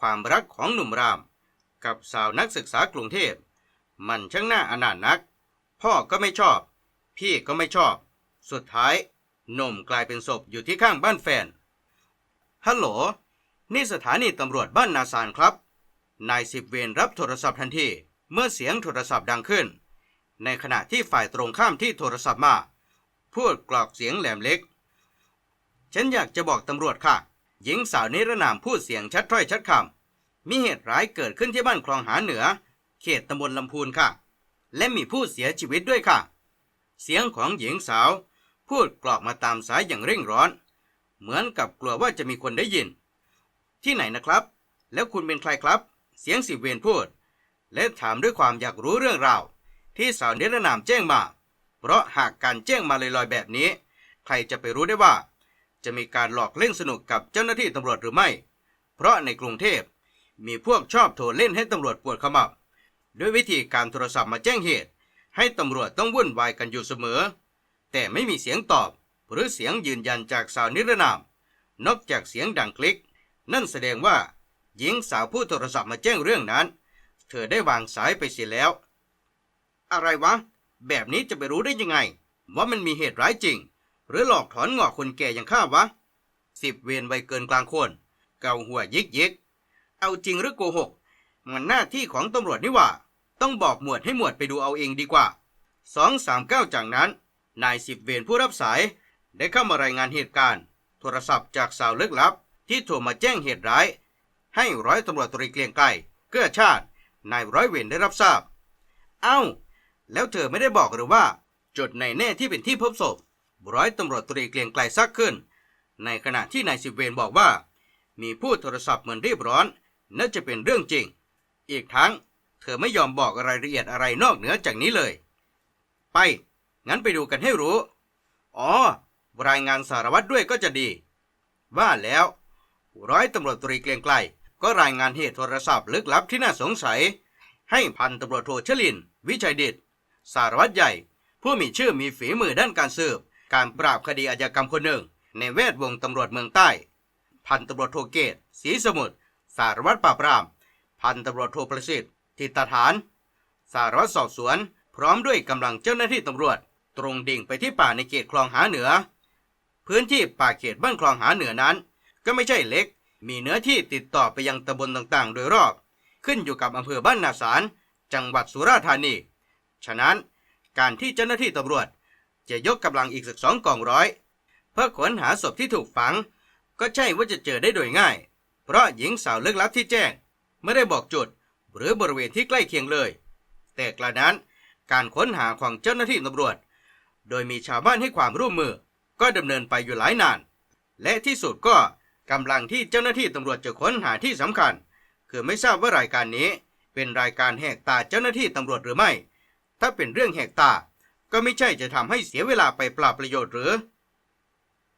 ความรักของหนุ่มราม กับสาวนักศึกษากรุงเทพ มันช่างน่าอนาถนัก พ่อก็ไม่ชอบ พี่ก็ไม่ชอบ สุดท้ายหนุ่มกลายเป็นศพอยู่ที่ข้างบ้านแฟน ฮัลโหล นี่สถานีตำรวจบ้านนาซานครับ นายสิบเวรรับโทรศัพท์ทันที เมื่อเสียงโทรศัพท์ดังขึ้น ในขณะที่ฝ่ายตรงข้ามที่โทรศัพท์มา พูดกรอกเสียงแหลมเล็ก ฉันอยากจะบอกตำรวจค่ะ หญิงสาวนิรนามพูดเสียงชัดถ้อยชัดคำ มีเหตุร้ายเกิดขึ้นที่บ้านคลองหาเหนือ เขตตำบลลำพูนค่ะ และมีผู้เสียชีวิตด้วยค่ะ เสียงของหญิงสาว พูดกรอกมาตามสายอย่างเร่งร้อน เหมือนกับกลัวว่าจะมีคนได้ยิน ที่ไหนนะครับ แล้วคุณเป็นใครครับ เสียงสิบเวรพูด และถามด้วยความอยากรู้เรื่องราวที่สาวนิรนามแจ้งมา เพราะหากการแจ้งมาลอยๆแบบนี้ ใครจะไปรู้ได้ว่า จะมีการหลอกเล่นสนุกกับเจ้าหน้าที่ตำรวจหรือไม่ เพราะในกรุงเทพ มีพวกชอบโทรเล่นให้ตำรวจปวดขมับด้วยวิธีการโทรศัพท์มาแจ้งเหตุ ให้ตำรวจต้องวุ่นวายกันอยู่เสมอ แต่ไม่มีเสียงตอบ หรือเสียงยืนยันจากสาวนิรนาม นอกจากเสียงดังคลิก นั่นแสดงว่า หญิงสาวผู้โทรศัพท์มาแจ้งเรื่องนั้น เธอได้วางสายไปเสียแล้ว อะไรวะ แบบนี้จะไปรู้ได้ยังไง ว่ามันมีเหตุร้ายจริง หรือหลอกถอนงอกคนแก่อย่างข้าวะสิบเวรไวเกินกลางคน เกาหัวยิกยิก เอาจริงหรือโกหก มันหน้าที่ของตำรวจนี่ว่า ต้องบอกหมวดให้หมวดไปดูเอาเองดีกว่าสองสามเก้าจากนั้น นายสิบเวรผู้รับสาย ได้เข้ามารายงานเหตุการณ์ โทรศัพท์จากสาวลึกลับ ที่โทรมาแจ้งเหตุร้าย ให้ร้อยตำรวจตรีเกรียงไกรเกื้อชาติ นายร้อยเวรได้รับทราบ เอ้า แล้วเธอไม่ได้บอกหรือว่าจุดไหนแน่ที่เป็นที่พบศพ ร้อยตำรวจตรีเกรียงไกรซักขึ้น ในขณะที่นายสิบเวรบอกว่า มีผู้โทรศัพท์เหมือนรีบร้อน น่าจะเป็นเรื่องจริง อีกทั้งเธอไม่ยอมบอกรายละเอียดอะไรนอกเหนือจากนี้เลย ไป งั้นไปดูกันให้รู้ อ๋อ รายงานสารวัตรด้วยก็จะดี ว่าแล้ว ร้อยตำรวจตรีเกรียงไกรก็รายงานเหตุโทรศัพท์ลึกลับที่น่าสงสัย ให้พันตำรวจโทชลิน วิชัยเดิตสารวัตรใหญ่ ผู้มีชื่อมีฝีมือด้านการสืบ การปราบคดีอาญากรรมคนหนึ่ง ในแวดวงตำรวจเมืองใต้ พันตำรวจโทเกตศรีสมุทร สารวัตรปราบปราม พันตำรวจโทประสิทธิ์ทิตฐาน สารวัตรสอบสวน พร้อมด้วยกำลังเจ้าหน้าที่ตำรวจ ตรงดิ่งไปที่ป่าในเขตคลองหาเหนือ พื้นที่ป่าเขตบ้านคลองหาเหนือนั้น ก็ไม่ใช่เล็ก มีเนื้อที่ติดต่อไปยังตำบลต่างๆ โดยรอบ ขึ้นอยู่กับอำเภอบ้านนาสาร จังหวัดสุราษฎร์ธานี ฉะนั้นการที่เจ้าหน้าที่ตำรวจ จะยกกำลังอีกสักสองกองร้อย เพื่อค้นหาศพที่ถูกฝัง ก็ใช่ว่าจะเจอได้โดยง่าย เพราะหญิงสาวลึกลับที่แจ้ง ไม่ได้บอกจุด หรือบริเวณที่ใกล้เคียงเลย แต่กระนั้นการค้นหาของเจ้าหน้าที่ตำรวจ โดยมีชาวบ้านให้ความร่วมมือ ก็ดำเนินไปอยู่หลายนาน และที่สุดก็กำลังที่เจ้าหน้าที่ตำรวจจะค้นหาที่สำคัญ คือไม่ทราบว่ารายการนี้ เป็นรายการแหกตาเจ้าหน้าที่ตำรวจหรือไม่ ถ้าเป็นเรื่องแหกตา ก็ไม่ใช่จะทำให้เสียเวลาไปเปล่าประโยชน์หรือ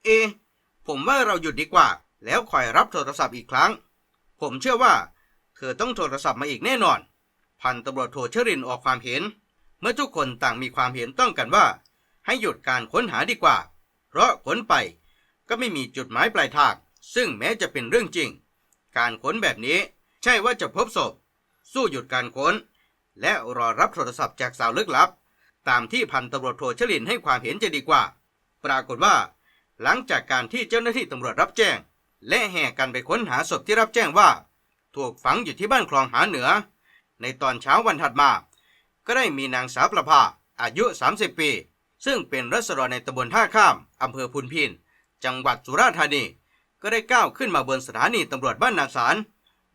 เอ ผมว่าเราหยุดดีกว่า แล้วคอยรับโทรศัพท์อีกครั้ง ผมเชื่อว่า เธอต้องโทรศัพท์มาอีกแน่นอน พันตำรวจโทเชรินออกความเห็น เมื่อทุกคนต่างมีความเห็นต้องกันว่า ให้หยุดการค้นหาดีกว่า เพราะค้นไปก็ไม่มีจุดหมายปลายทาง ซึ่งแม้จะเป็นเรื่องจริง การค้นแบบนี้ ใช่ว่าจะพบศพ สู้หยุดการค้น และรอรับโทรศัพท์จากสาวลึกลับ ตามที่พันตำรวจโทเชลินให้ความเห็นจะดีกว่า ปรากฏว่า หลังจากการที่เจ้าหน้าที่ตำรวจรับแจ้ง และแห่กันไปค้นหาศพที่รับแจ้งว่า ถูกฝังอยู่ที่บ้านคลองหาเหนือ ในตอนเช้าวันถัดมา ก็ได้มีนางสาวประภาอายุ 30 ปี ซึ่งเป็นรัศดรในตำบลท่าข้ามอำเภอพุนพิน จังหวัดสุราษฎร์ธานี ก็ได้ก้าวขึ้นมาบนสถานีตำรวจบ้านนาสาร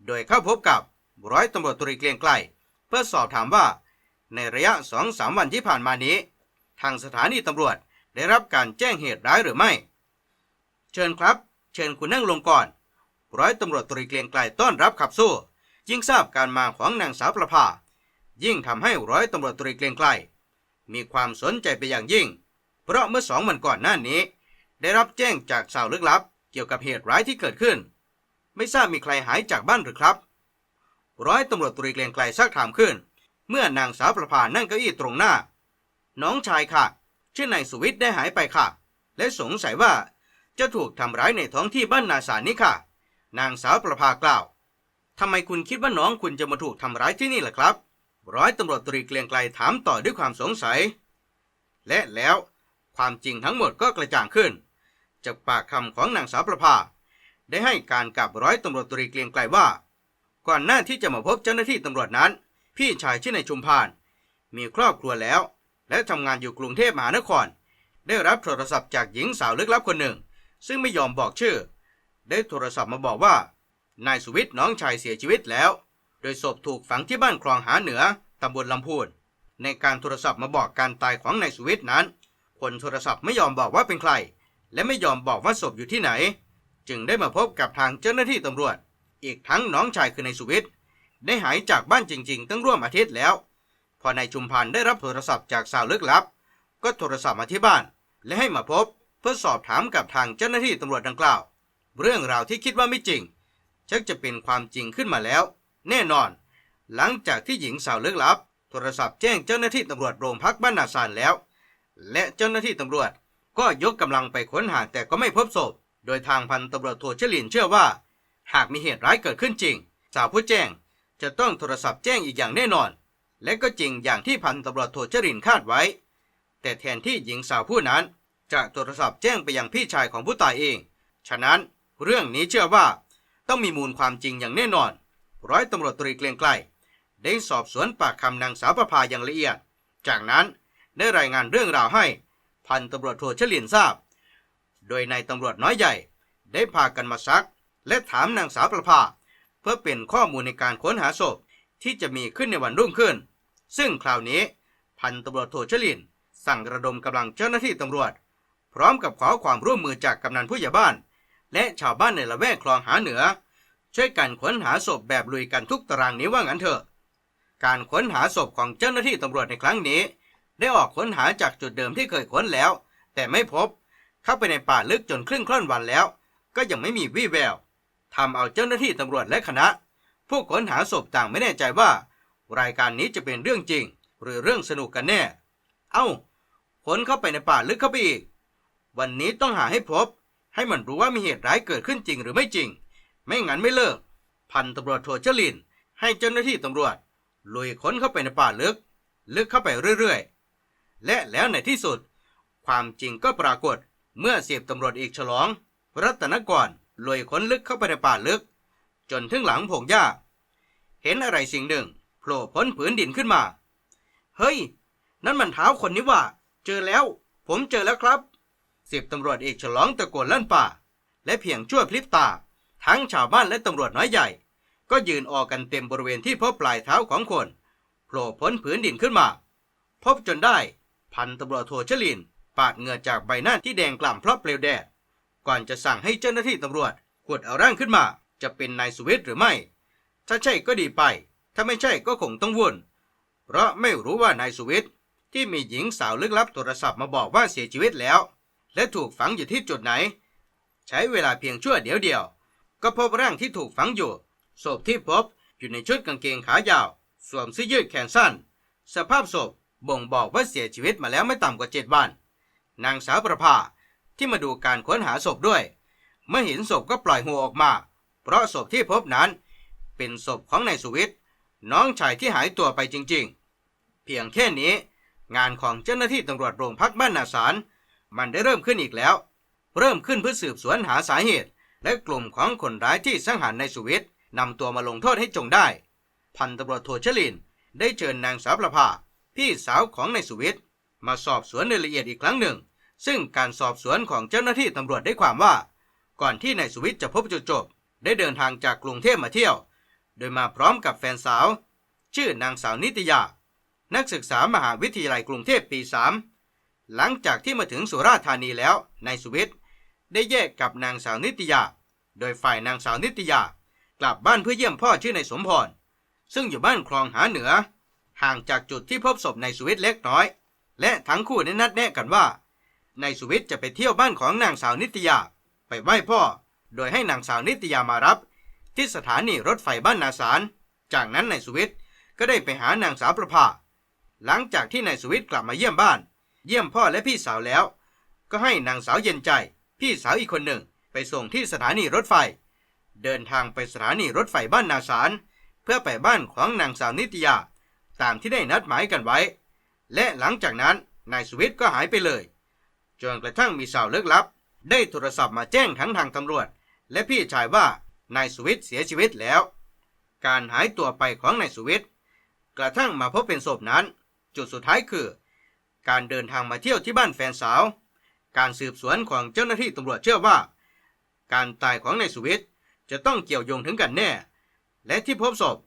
โดยเข้าพบกับร้อยตำรวจตรีเกรียงไกลเพื่อสอบถามว่า ในระยะสองสามวันที่ผ่านมานี้ ทางสถานีตำรวจได้รับการแจ้งเหตุร้ายหรือไม่ เชิญครับ เชิญคุณนั่งลงก่อน ร้อยตำรวจตรีเกรียงไกลต้อนรับขับสู้ยิ่งทราบการมาของนางสาวประภา ยิ่งทำให้ร้อยตำรวจตรีเกรียงไกลมีความสนใจไปอย่างยิ่ง เพราะเมื่อสองวันก่อนหน้านี้ ได้รับแจ้งจากสาวลึกลับ เกี่ยวกับเหตุร้ายที่เกิดขึ้น ไม่ทราบมีใครหายจากบ้านหรือครับ ร้อยตำรวจตรีเกรียงไกลซักถามขึ้น เมื่อนางสาวประภานั่งเก้าอี้ตรงหน้า น้องชายค่ะ ชื่อนายสุวิทย์ได้หายไปค่ะ และสงสัยว่า จะถูกทำร้ายในท้องที่บ้านนาสานี้ค่ะ นางสาวประภากล่าวทำไมคุณคิดว่าน้องคุณจะมาถูกทำร้ายที่นี่ล่ะครับ ร้อยตำรวจตรีเกรียงไกลถามต่อด้วยความสงสัย และแล้วความจริงทั้งหมดก็กระจ่างขึ้น จากปากคำของนางสาวประภา ได้ให้การกับร้อยตำรวจตรีเกรียงไกลว่า ก่อนหน้าที่จะมาพบเจ้าหน้าที่ตำรวจนั้น พี่ชายชื่อนายชุมพาน มีครอบครัวแล้ว และทำงานอยู่กรุงเทพมหานคร ได้รับโทรศัพท์จากหญิงสาวลึกลับคนหนึ่ง ซึ่งไม่ยอมบอกชื่อ ได้โทรศัพท์มาบอกว่านายสุวิทย์น้องชายเสียชีวิตแล้ว โดยศพถูกฝังที่บ้านคลองหาเหนือตำบลลำพูน ในการโทรศัพท์มาบอกการตายของนายสุวิทย์นั้น คนโทรศัพท์ไม่ยอมบอกว่าเป็นใคร และไม่ยอมบอกว่าศพอยู่ที่ไหน จึงได้มาพบกับทางเจ้าหน้าที่ตำรวจ อีกทั้งน้องชายคือนายสุวิทย์ได้หายจากบ้านจริง ๆ ตั้งร่วมอาทิตย์แล้ว พอนายชุมพันธ์ได้รับโทรศัพท์จากสาวลึกลับ ก็โทรศัพท์มาที่บ้าน และให้มาพบ เพื่อสอบถามกับทางเจ้าหน้าที่ตำรวจดังกล่าว เรื่องราวที่คิดว่าไม่จริง ชักจะเป็นความจริงขึ้นมาแล้ว แน่นอน หลังจากที่หญิงสาวลึกลับ โทรศัพท์แจ้งเจ้าหน้าที่ตำรวจโรงพักบ้านนาซานแล้ว และเจ้าหน้าที่ตำรวจก็ยกกำลังไปค้นหาแต่ก็ไม่พบศพ โดยทางพันตำรวจโทเฉลินเชื่อว่า หากมีเหตุร้ายเกิดขึ้นจริง สาวผู้แจ้งจะต้องโทรศัพท์แจ้งอีกอย่างแน่นอน และก็จริงอย่างที่พันตำรวจโทเฉลินคาดไว้ แต่แทนที่หญิงสาวผู้นั้น จะโทรศัพท์แจ้งไปยังพี่ชายของผู้ตายเอง ฉะนั้นเรื่องนี้เชื่อว่า ต้องมีมูลความจริงอย่างแน่นอน ร้อยตำรวจตรีเกรียงไกลได้สอบสวนปากคำนางสาวประภาอย่างละเอียด จากนั้นได้รายงานเรื่องราวให้ พันตำรวจโทเฉลียนทราบ โดยนายตำรวจน้อยใหญ่ ได้พากันมาซัก และถามนางสาวประภา เพื่อเป็นข้อมูลในการค้นหาศพที่จะมีขึ้นในวันรุ่งขึ้น ซึ่งคราวนี้พันตำรวจโทเฉลินสั่งระดมกำลังเจ้าหน้าที่ตำรวจ พร้อมกับขอความร่วมมือจากกำนันผู้ใหญ่บ้าน และชาวบ้านในละแวกคลองหาเหนือ ช่วยกันค้นหาศพแบบลุยกันทุกตารางนิ้ว่างั้นเถอะ การค้นหาศพของเจ้าหน้าที่ตำรวจในครั้งนี้ ได้ออกค้นหาจากจุดเดิมที่เคยค้นแล้ว แต่ไม่พบ เข้าไปในป่าลึกจนครึ่งคล่อนวันแล้ว ก็ยังไม่มีวี่แววทำเอาเจ้าหน้าที่ตำรวจและคณะ ผู้ค้นหาศพต่างไม่แน่ใจว่า รายการนี้จะเป็นเรื่องจริง หรือเรื่องสนุกกันแน่ เอ้าค้นเข้าไปในป่าลึกเข้าไปอีก วันนี้ต้องหาให้พบ ให้มันรู้ว่ามีเหตุร้ายเกิดขึ้นจริงหรือไม่จริง ไม่งั้นไม่เลิก พันตำรวจโทเจลิน ให้เจ้าหน้าที่ตำรวจลุยค้นเข้าไปในป่าลึก ลึกเข้าไปเรื่อยๆ และแล้วในที่สุด ความจริงก็ปรากฏเมื่อเสียบตำรวจเอกฉลอง รัตนกรลุยค้นลึกเข้าไปในป่าลึก จนถึงหลังผงหญ้า เห็นอะไรสิ่งหนึ่งโผล่พ้นผืนดินขึ้นมา เฮ้ย นั่นมันเท้าคนนี้ว่า เจอแล้ว ผมเจอแล้วครับ สิบตำรวจเอกฉลองตะโกนลั่นป่า และเพียงชั่วพลิบตา ทั้งชาวบ้านและตำรวจน้อยใหญ่ ก็ยืนออกกันเต็มบริเวณที่พบปลายเท้าของคนโผล่พ้นผืนดินขึ้นมา พบจนได้ พันตำรวจโทชลิน ปาดเหงื่อจากใบหน้าที่แดงกล่ำเพราะเปลวแดด ก่อนจะสั่งให้เจ้าหน้าที่ตำรวจขุดเอาร่างขึ้นมา จะเป็นนายสุวิทย์หรือไม่ ถ้าใช่ก็ดีไป ถ้าไม่ใช่ก็คงต้องวุ่น เพราะไม่รู้ว่านายสุวิทย์ที่มีหญิงสาวลึกลับโทรศัพท์มาบอกว่าเสียชีวิตแล้ว และถูกฝังอยู่ที่จุดไหน ใช้เวลาเพียงชั่วเดียวเดียว ก็พบร่างที่ถูกฝังอยู่ศพที่พบอยู่ในชุดกางเกงขายาว สวมเสื้อยืดแขนสั้น สภาพศพบ่งบอกว่าเสียชีวิตมาแล้วไม่ต่ำกว่าเจ็ดวัน นางสาวประภาที่มาดูการค้นหาศพด้วย เมื่อเห็นศพก็ปล่อยหัวออกมา เพราะศพที่พบนั้น เป็นศพของนายสุวิทย์น้องชายที่หายตัวไปจริงๆ เพียงแค่นี้ งานของเจ้าหน้าที่ตำรวจโรงพักบ้านนาสาร มันได้เริ่มขึ้นอีกแล้ว เริ่มขึ้นเพื่อสืบสวนหาสาเหตุ และกลุ่มของคนร้ายที่สังหารนายสุวิทย์นำตัวมาลงโทษให้จงได้ พันตำรวจโทชลิน ได้เชิญนางสาวประภา พี่สาวของนายสุวิทย์มาสอบสวนในละเอียดอีกครั้งหนึ่ง ซึ่งการสอบสวนของเจ้าหน้าที่ตำรวจได้ความว่า ก่อนที่นายสุวิทย์จะพบจุดจบ ได้เดินทางจากกรุงเทพมาเที่ยว โดยมาพร้อมกับแฟนสาว ชื่อนางสาวนิตยา นักศึกษามหาวิทยาลัยกรุงเทพปี3 หลังจากที่มาถึงสุราษฎร์ธานีแล้วนายสุวิทย์ได้แยกกับนางสาวนิตยา โดยฝ่ายนางสาวนิตยากลับบ้านเพื่อเยี่ยมพ่อชื่อนายสมพร ซึ่งอยู่บ้านคลองหาเหนือ ห่างจากจุดที่พบศพนายสุวิทย์เล็กน้อย และทั้งคู่ได้นัดแนะกันว่านายสุวิทย์จะไปเที่ยวบ้านของนางสาวนิตยา ไปไหว้พ่อ โดยให้นางสาวนิตยามารับ ที่สถานีรถไฟบ้านนาสาร จากนั้นนายสุวิทย์ก็ได้ไปหานางสาวประภา หลังจากที่นายสุวิทย์กลับมาเยี่ยมบ้าน เยี่ยมพ่อและพี่สาวแล้ว ก็ให้นางสาวเย็นใจ พี่สาวอีกคนหนึ่งไปส่งที่สถานีรถไฟ เดินทางไปสถานีรถไฟบ้านนาสาร เพื่อไปบ้านของนางสาวนิตยา ตามที่ได้นัดหมายกันไว้ และหลังจากนั้นนายสุวิทย์ก็หายไปเลย จนกระทั่งมีสาวลึกลับ ได้โทรศัพท์มาแจ้งทั้งทางตำรวจ และพี่ชายว่านายสุวิทย์เสียชีวิตแล้ว การหายตัวไปของนายสุวิทย์กระทั่งมาพบเป็นศพนั้น จุดสุดท้ายคือ การเดินทางมาเที่ยวที่บ้านแฟนสาว การสืบสวนของเจ้าหน้าที่ตำรวจเชื่อว่า การตายของนายสุวิทย์จะต้องเกี่ยวโยงถึงกันแน่ และที่พบศพ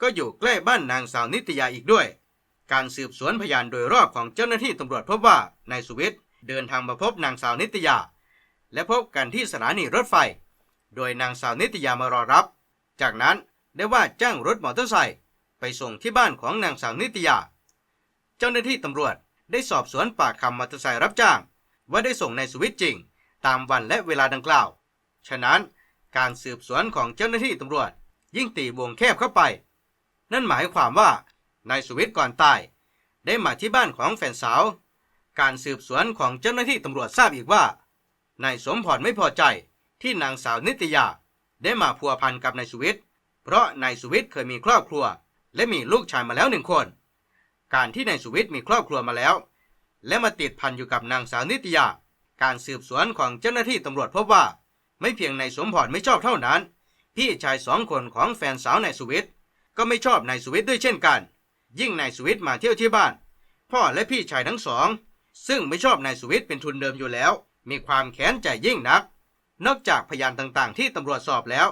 ก็อยู่ใกล้บ้านนางสาวนิตยาอีกด้วย การสืบสวนพยานโดยรอบของเจ้าหน้าที่ตำรวจพบว่านายสุวิทย์เดินทางมาพบนางสาวนิตยา และพบกันที่สถานีรถไฟ โดยนางสาวนิตยามารอรับ จากนั้นได้ว่าจ้างรถมอเตอร์ไซค์ไปส่งที่บ้านของนางสาวนิตยา เจ้าหน้าที่ตำรวจ ได้สอบสวนปากคำมอเตอร์ไซค์รับจ้าง ว่าได้ส่งนายสุวิทย์จริง ตามวันและเวลาดังกล่าว ฉะนั้นการสืบสวนของเจ้าหน้าที่ตำรวจ ยิ่งตีวงแคบเข้าไป นั่นหมายความว่านายสุวิทย์ก่อนตาย ได้มาที่บ้านของแฟนสาว การสืบสวนของเจ้าหน้าที่ตำรวจทราบอีกว่านายสมพรไม่พอใจที่นางสาวนิตยา ได้มาพัวพันกับนายสุวิทย์เพราะนายสุวิทย์เคยมีครอบครัว และมีลูกชายมาแล้วหนึ่งคน การที่นายสุวิทย์มีครอบครัวมาแล้ว และมาติดพันอยู่กับนางสาวนิตยา การสืบสวนของเจ้าหน้าที่ตำรวจพบว่า ไม่เพียงนายสมพรไม่ชอบเท่านั้น พี่ชายสองคนของแฟนสาวนายสุวิทย์ก็ไม่ชอบนายสุวิทย์ด้วยเช่นกัน ยิ่งนายสุวิทย์มาเที่ยวที่บ้าน พ่อและพี่ชายทั้งสอง ซึ่งไม่ชอบนายสุวิทย์เป็นทุนเดิมอยู่แล้ว มีความแค้นใจยิ่งนัก นอกจากพยานต่างๆ ที่ตำรวจสอบแล้ว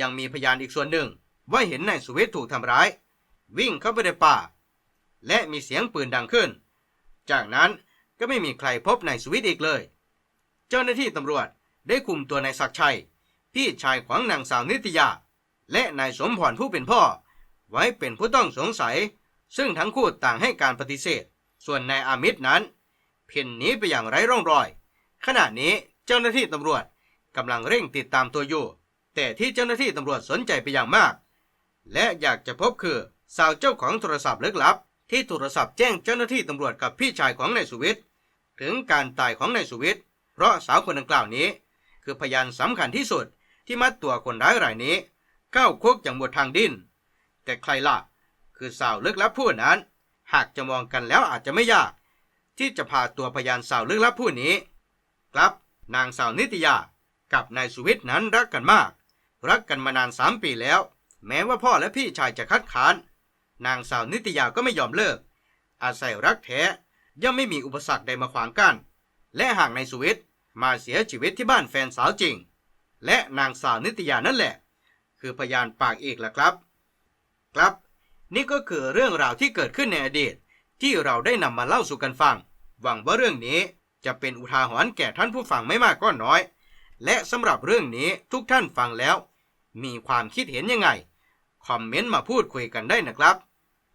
ยังมีพยานอีกส่วนหนึ่ง ว่าเห็นนายสุวิทย์ถูกทำร้าย วิ่งเข้าไปในป่า และมีเสียงปืนดังขึ้น จากนั้นก็ไม่มีใครพบนายสวิทอีกเลย เจ้าหน้าที่ตำรวจได้คุมตัวนายศักชัย พี่ชายของนางสาวนิตยา และนายสมพรผู้เป็นพ่อ ไว้เป็นผู้ต้องสงสัย ซึ่งทั้งคู่ต่างให้การปฏิเสธ ส่วนนายอามิตรนั้นเพ่นหนีไปอย่างไร้ร่องรอย ขณะนี้เจ้าหน้าที่ตำรวจกำลังเร่งติดตามตัวอยู่ แต่ที่เจ้าหน้าที่ตำรวจสนใจไปอย่างมาก และอยากจะพบคือสาวเจ้าของโทรศัพท์ลึกลับ ที่โทรศัพท์แจ้งเจ้าหน้าที่ตำรวจกับพี่ชายของนายสุวิทย์ถึงการตายของนายสุวิทย์เพราะสาวคนดังกล่าวนี้ คือพยานสำคัญที่สุดที่มัดตัวคนร้ายรายนี้เข้าคุกอย่างหมดทางดิ้น แต่ใครล่ะ คือสาวลึกลับผู้นั้น หากจะมองกันแล้วอาจจะไม่ยาก ที่จะพาตัวพยานสาวลึกลับผู้นี้ ครับนางสาวนิตยากับนายสุวิทย์นั้นรักกันมาก รักกันมานานสามปีแล้ว แม้ว่าพ่อและพี่ชายจะคัดค้าน นางสาวนิตยาก็ไม่ยอมเลิก อาศัยรักแท้ย่อมไม่มีอุปสรรคใดมาขวางกัน้นและหากนสุวิทย์มาเสียชีวิตที่บ้านแฟนสาวจริง และนางสาวนิตยานั่นแหละ คือพยานปากเอกแหละครับ ครับ นี่ก็คือเรื่องราวที่เกิดขึ้นในอดีต ที่เราได้นำมาเล่าสู่กันฟัง หวังว่าเรื่องนี้จะเป็นอุทาหรณ์แก่ท่านผู้ฟังไม่มากก็น้อย และสำหรับเรื่องนี้ทุกท่านฟังแล้ว มีความคิดเห็นยังไง คอมเมนต์มาพูดคุยกันได้นะครับ